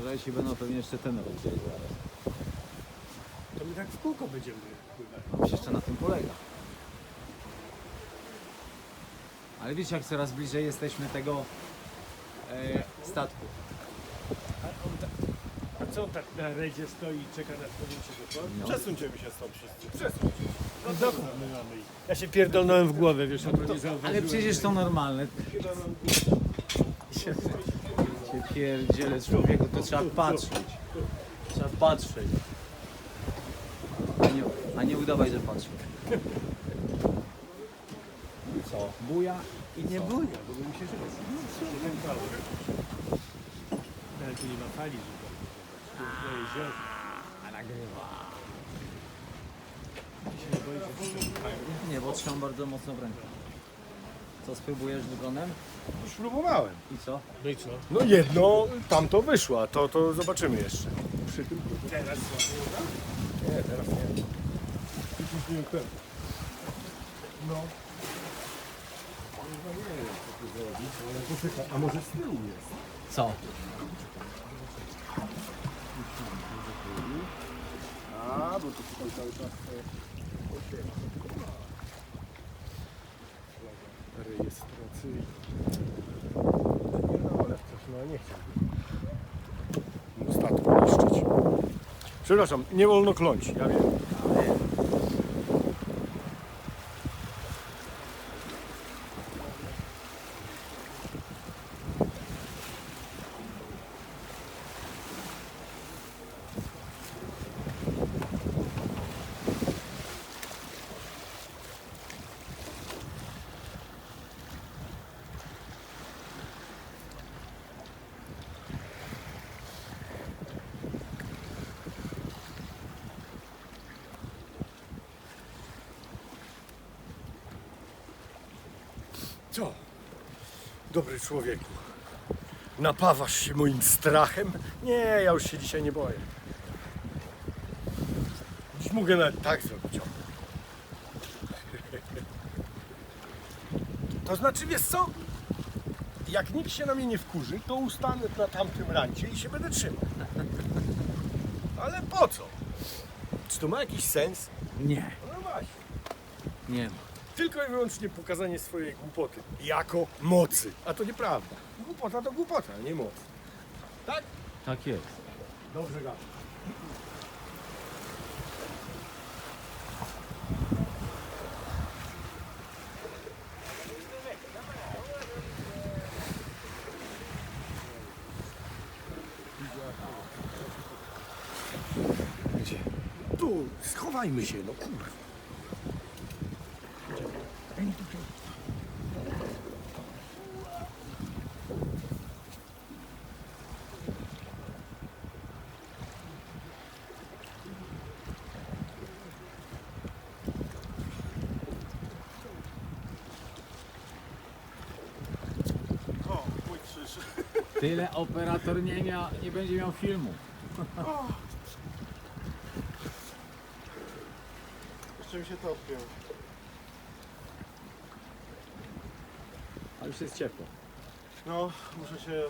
Uważajcie, będą pewnie jeszcze ten rok zaraz. To my tak w kółko będziemy pływać. No, przecież to na tym polega. Ale wiecie, jak coraz bliżej jesteśmy tego e, statku. A, on tak, a co on tak na redzie stoi i czeka na wpłynięcie do? No. Przesuńcie mi się stąd wszyscy. Przesuńcie. No dokąd my mamy iść? Ja się pierdolnąłem w głowę, wiesz, o to nie zauważyłem. Ale przecież to normalne. Chyba mam Się, pierdzielę człowieku, to trzeba patrzeć. Trzeba patrzeć. A nie, a nie udawaj, że patrzę. Co? Buja i Nie co? buja, bo bym się żył. No, ale tu nie ma fali, że to to jezioro. A nagrywa. Nie, bo trzymam bardzo mocno w rękę. Co, spróbujesz dronem? Już próbowałem. I co? No i co? No jedno, tamto wyszło, a to, to zobaczymy jeszcze. Przy tym Teraz. Nie, teraz nie. No. Chyba nie wiem, co tu zrobić, ale poczekaj, a może z tyłu jest? Co? A, bo to tutaj cały czas e, ale no nie. No, Statku niszczyć. Przepraszam, nie wolno kląć, ja wiem. Co? Dobry człowieku. Napawasz się moim strachem? Nie, ja już się dzisiaj nie boję. Dziś mogę nawet tak zrobić. To znaczy, wiesz co? Jak nikt się na mnie nie wkurzy, to ustanę na tamtym rancie i się będę trzymał. Ale po co? Czy to ma jakiś sens? Nie, No właśnie. nie ma. Tylko i wyłącznie pokazanie swojej głupoty jako mocy. A to nieprawda. Głupota to głupota, nie moc. Tak? Tak jest. Dobrze gada. Gdzie? Tu, schowajmy się, no kurwa. Tyle operator nie, mia, nie będzie miał filmu. Jeszcze mi się to. A już jest ciepło. No, muszę się